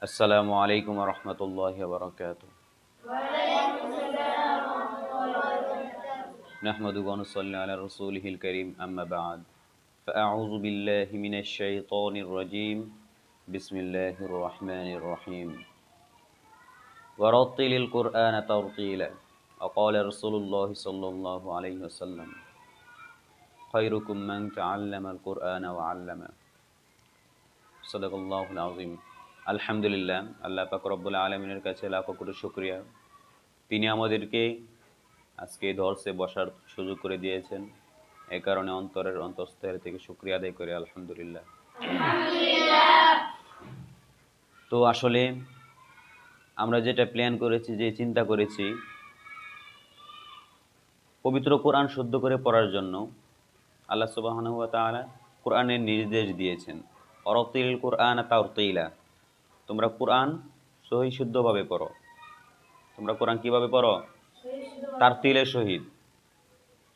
السلام عليكم ورحمة الله وبركاته. نحمده ونصلي على رسوله الكريم أما بعد. فأعوذ بالله من الشيطان الرجيم. بسم الله الرحمن الرحيم. ورتل القرآن ترتيلا. وقال رسول الله صلى الله عليه وسلم خيركم من تعلم القرآن وعلمه. صدق الله العظيم. আলহামদুলিল্লাহ, আল্লাহ পাক রব্বুল আলমিনের কাছে লাখো কোটি শুক্রিয়া। তিনি আমাদেরকে আজকে ধর্ষে বসার সুযোগ করে দিয়েছেন। এ কারণে অন্তরের অন্তঃস্থল থেকে শুক্রিয়া আদায় করে, আলহামদুলিল্লাহ। তো আসলে আমরা যেটা প্ল্যান করেছি, যে চিন্তা করেছি, পবিত্র কোরআন শুদ্ধ করে পড়ার জন্য আল্লাহ তাআলা কোরআনের নির্দেশ দিয়েছেন। অরতিল কোরআন তাওরতিলা তোমরা কোরআন সহি শুদ্ধভাবে পড়ো। তোমরা কোরআন কীভাবে পড়ো? তার তিলের শহীদ।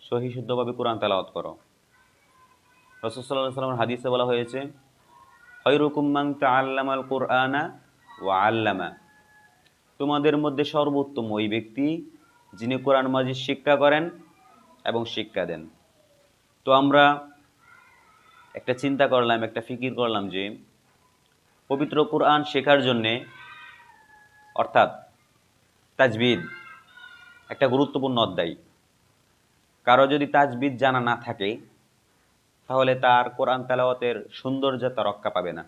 সহি শুদ্ধভাবে কোরআন তেলাওয়াত করো। রসদাল্লাহ সাল্লামের হাদিসে বলা হয়েছে হৈরুকুম্মাং আল্লামাল কোরআনা ও আল্লামা। তোমাদের মধ্যে সর্বোত্তম ওই ব্যক্তি যিনি কোরআন মাজিদ শিক্ষা করেন এবং শিক্ষা দেন। তো আমরা একটা চিন্তা করলাম, একটা ফিকির করলাম যে পবিত্র কোরআন শেখার জন্যে, অর্থাৎ তাজবিদ একটা গুরুত্বপূর্ণ অধ্যায়। কারও যদি তাজবিদ জানা না থাকে, তাহলে তার কোরআন তেলাওয়াতের সৌন্দর্যতা রক্ষা পাবে না।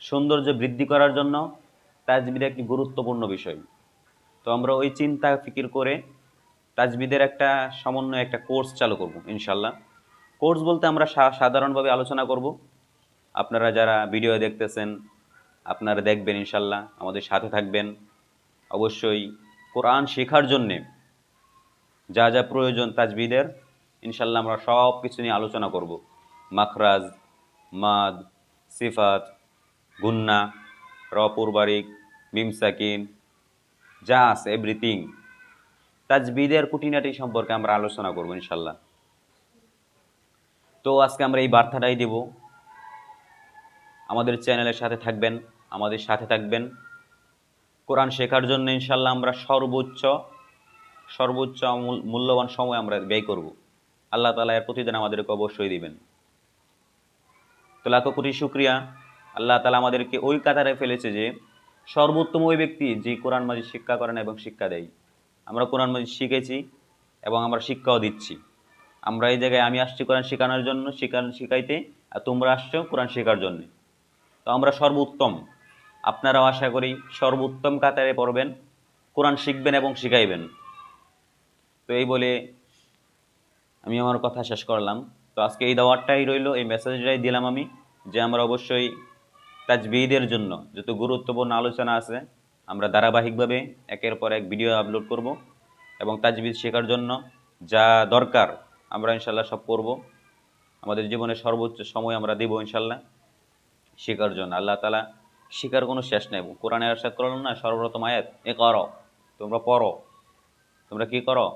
সৌন্দর্য বৃদ্ধি করার জন্য তাজবিদ একটি গুরুত্বপূর্ণ বিষয়। তো আমরা ওই চিন্তা ফিকির করে তাজবিদের একটা সমন্বয় একটা কোর্স চালু করব, ইনশাল্লাহ। কোর্স বলতে আমরা সাধারণভাবে আলোচনা করব। আপনারা যারা ভিডিও দেখতেছেন, আপনারা দেখবেন ইনশাল্লাহ, আমাদের সাথে থাকবেন। অবশ্যই কোরআন শেখার জন্যে যা যা প্রয়োজন তাজবিদের, ইনশাল্লাহ আমরা সব কিছু নিয়ে আলোচনা করব। মাখরাজ, মাদ, সিফাত, গুন্না, রপুরবারিক, মিমসাকিন আছে এভরিথিং। তাজবিদের কুটিনাটি সম্পর্কে আমরা আলোচনা করব ইনশাল্লাহ। তো আজকে আমরা এই বার্তাটাই দেব আমাদের চ্যানেলের সাথে থাকবেন, আমাদের সাথে থাকবেন। কোরআন শেখার জন্য ইনশাল্লাহ আমরা সর্বোচ্চ সর্বোচ্চ মূল্যবান সময় আমরা ব্যয় করব। আল্লাহ তালা এর প্রতিদিন আমাদেরকে অবশ্যই দিবেন। তো লাখো কোটি শুক্রিয়া। আল্লাহ তালা আমাদেরকে ওই কাতারে ফেলেছে যে সর্বোত্তম ওই ব্যক্তি যে কোরআন মাজিদ শিক্ষা করেন এবং শিক্ষা দেয়। আমরা কোরআন মাজিদ শিখেছি এবং আমরা শিক্ষাও দিচ্ছি। আমরা এই জায়গায় আমি আসছি কোরআন শেখানোর জন্য, শিখান, শিখাইতে, আর তোমরা আসছো কোরআন শেখার জন্য। তো আমরা সর্বোত্তম। আপনারাও আশা করি সর্বোত্তম কাতারে পড়বেন, কোরআন শিখবেন এবং শিখাইবেন। তো এই বলে আমি আমার কথা শেষ করলাম। তো আজকে এই দাওয়ারটাই রইল, এই মেসেজটাই দিলাম আমি যে আমরা অবশ্যই তাজবিদের জন্য যত গুরুত্বপূর্ণ আলোচনা আছে, আমরা ধারাবাহিকভাবে একের পর এক ভিডিও আপলোড করব এবং তাজবিদ শেখার জন্য যা দরকার আমরা ইনশাল্লাহ সব করব। আমাদের জীবনের সর্বোচ্চ সময় আমরা দেব ইনশাল্লাহ। শেখার জন্য। আল্লাহ তালা শেখার কোনো শেষ নেই। কোরআনে আশা করল না, সর্বপ্রথম আয়াত, এ করো, তোমরা পড়ো। তোমরা কি করো?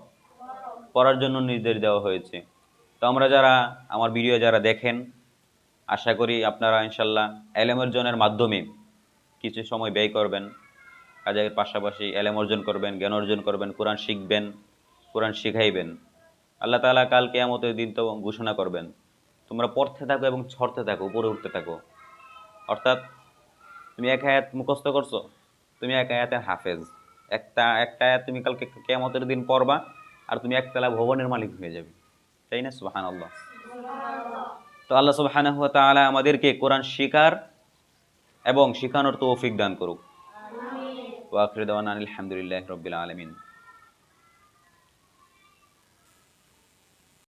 পড়ার জন্য নির্দেশ দেওয়া হয়েছে। তো আমরা যারা, আমার ভিডিও যারা দেখেন, আশা করি আপনারা ইনশাল্লাহ এলেম অর্জনের মাধ্যমে কিছু সময় ব্যয় করবেন। কাজের পাশাপাশি এলেম অর্জন করবেন, জ্ঞান অর্জন করবেন, কোরআন শিখবেন, কোরআন শিখাইবেন। আল্লাহ তাআলা কাল কেয়ামতের দিন তো ঘোষণা করবেন, তোমরা পড়তে থাকো এবং ছড়তে থাকো, উপরে উঠতে থাকো। অর্থাৎ তুমি এক আয়াত মুখস্থ করছ, তুমি এক আয়াতের হাফেজ। একটা একটা আয়াত তুমি কালকে কেমতের দিন পড়বা আর তুমি একতলা ভবনের মালিক হয়ে যাবে। তাই না? সুবাহান আল্লাহ তো আল্লাহ সুবহানাহু ওয়া তাআলা আমাদেরকে কোরআন শিকার এবং শিখানোর তৌফিক দান করুক। ওয়া আখিরু দাওয়ানা আলহামদুলিল্লাহি রাব্বিল আলামিন।